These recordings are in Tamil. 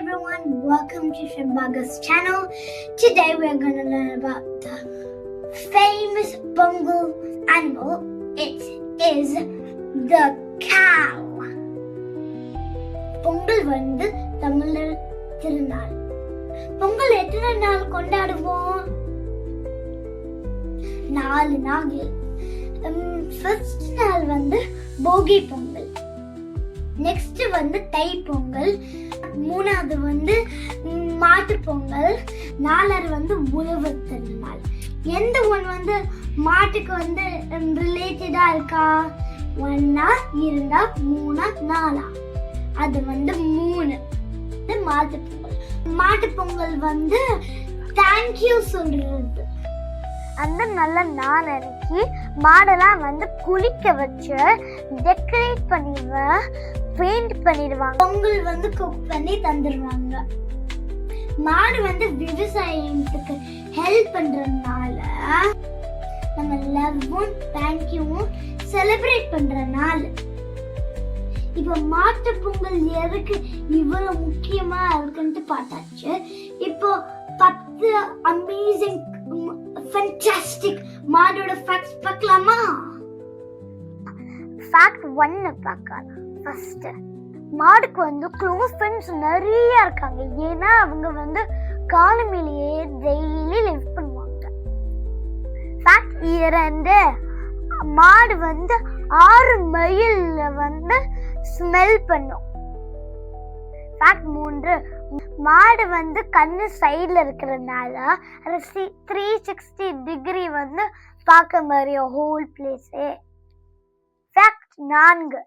everyone, welcome to Shimbaga's channel. Today we are going to learn about the famous Bungal animal. It is the cow. Pongal வந்து தமிழர் திருநாள் பொங்கல் எத்தனை நாள் கொண்டாடுவோம் நாலு நாள் ஃபர்ஸ்ட் நாள் வந்து போகி பொங்கல் நெக்ஸ்ட் வந்து தை பொங்கல் மூணாவது வந்து ம், மாட்டுப் பொங்கல் நாலாவது வந்து உழவு திருநாள். எந்த ஒன் வந்து மாட்டுக்கு வந்து ரிலேட்டடா இருக்கா? ஒன்னா இருந்தா மூணா நாலா? அது வந்து மூணு. இது மாட்டுப்பொங்கல் மாட்டுப் பொங்கல் வந்து தேங்க்யூ சொல்றது. அந்த நல்ல நாளைக்கு அன்னைக்கு மாடெல்லாம் வந்து குளிக்க வச்சு டெக்கரேட் பண்ணிடுவேன் பெயிண்ட் பண்ணிடுவாங்க. பொங்கல் வந்து குக் பண்ணி தந்துடுவாங்க மாடு வந்து விவசாயத்துக்கு ஹெல்ப் பண்ணுறதுனால நம்ம லவ்வும் தேங்க்யூவும் செலிப்ரேட் பண்ணுற நாள். இப்போ மாட்டு பொங்கல் எதுக்கு இவ்வளோ முக்கியமாக இருக்குன்ட்டு பார்த்தாச்சு. இப்போ பத்து அமேசிங் ஃபென்டாஸ்டிக் மாடோட ஃபேக்ட்ஸ் பார்க்கலாமா? ஃபேக்ட் ஒன்னு பார்க்கலாம். ஃபர்ஸ்ட் மாடுக்கு வந்து க்ளோஸ் ஃப்ரெண்ட்ஸ் நிறைய இருக்காங்க. ஏன்னா அவங்க வந்து காலமிலேயே டெய்லி லிவ் பண்ணுவாங்க. ஃபேக்ட் இரண்டு மாடு வந்து ஆறு மைலில் வந்து ஸ்மெல் பண்ணும். ஃபேக்ட் மூன்று. மாடு வந்து கண்ணு சைடில் இருக்கிறதுனால அது த்ரீ சிக்ஸ்டி டிகிரி வந்து பார்க்க மாதிரியும் ஹோல் பிளேஸே ஃபேக்ட் நான்கு.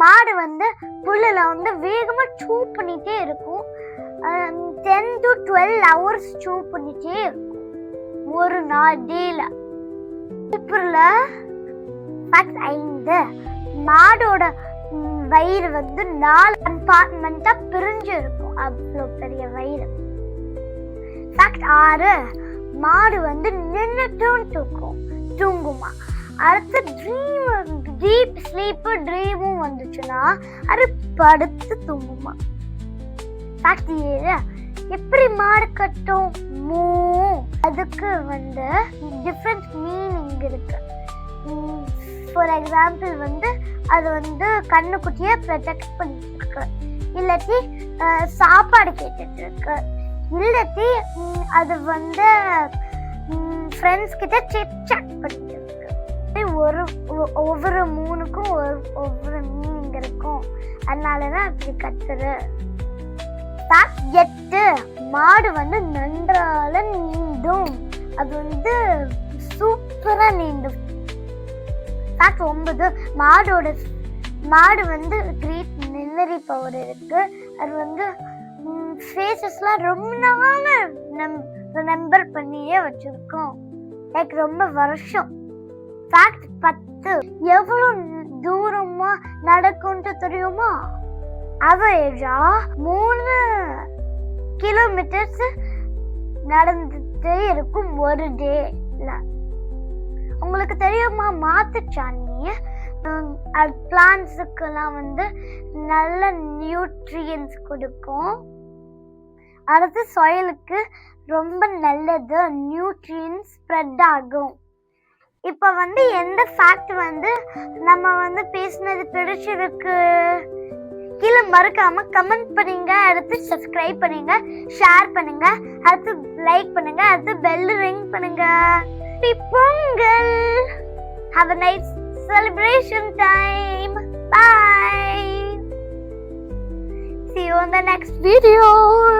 மாடு வந்து புல்லில் வந்து வேகமாக சூ பண்ணிகிட்டே இருக்கும். டென் டு டுவெல் ஹவர்ஸ் சூ பண்ணிகிட்டே இருக்கும். ஒரு நாள் டேல ஏப்ரல்ல ஃபேக்ட் ஐந்து. மாடோட வயிறு வந்து நாலு கம்பார்ட்மெண்ட்டா பிரிஞ்சு இருக்கும் அவ்வளோ பெரிய வயிறு. ஃபேக்ட் ஆறு மாடு வந்து நின்றுட்டும் தூக்கும். தூங்குமா? அடுத்து ட்ரீம் டீப் ஸ்லீப்பு ட்ரீமும் வந்துச்சுன்னா அது படுத்து தூங்குமா? ஃபேக்ட் ஏழு எப்படி மாடு கட்டும்? மூ. அதுக்கு வந்து டிஃப்ரெண்ட் மீனிங் இருக்கு. Mm, ஃபார் எக்ஸாம்பிள் வந்து அது வந்து கண்ணுக்குட்டியை ப்ரொடெக்ட் பண்ணிட்டு இருக்கு இல்லாட்டி சாப்பாடு கேட்டுட்டு இருக்கு இல்லாட்டி அது வந்து ஃப்ரெண்ட்ஸ் கிட்ட சிட் சாட் பண்ணிட்டு இருக்கு ஒரு ஒ- ஒவ்வொரு மூணுக்கும் ஒரு ஒவ்வொரு மீனிங் இருக்கும். அதனால தான் அப்படி கத்துரு எட்டு மாடு வந்து நன்றால நீந்தும். அது வந்து சூப்பரா நீந்தும். ஃபேக்ட் ஒன்பது மாடோட மாடு வந்து கிரேட் மெமரி பவர் இருக்கு. அது வந்து ஃபேஸஸ்லாம் ரொம்ப நாள் நம் ரிமெம்பர் பண்ணியே வச்சுருக்கோம். லைக் ரொம்ப வருஷம். ஃபேக்ட் பத்து. எவ்வளோ தூரமாக நடக்கும்ன்ட்டு தெரியுமா? அவரேஜா மூணு கிலோமீட்டர்ஸ் நடந்துட்டே இருக்கும் ஒரு டேல உங்களுக்கு தெரியுமா மாத்துச்சாணி பிளான்ஸுக்கெல்லாம் வந்து நல்ல நியூட்ரியன்ஸ் கொடுக்கும். அடுத்து சாயிலுக்கு ரொம்ப நல்லது நியூட்ரியன்ஸ் ஸ்ப்ரெட் ஆகும். இப்போ வந்து எந்த ஃபேக்ட் வந்து நம்ம வந்து பேசினது பிடிச்சிருக்கு? கீழே மறக்காம கமெண்ட் பண்ணுங்க அடுத்து சப்ஸ்கிரைப் பண்ணுங்க ஷேர் பண்ணுங்க அடுத்து லைக் பண்ணுங்க அடுத்து பெல் ரிங் பண்ணுங்க. Happy Pongal Have a nice celebration time. Bye. See you on the next video.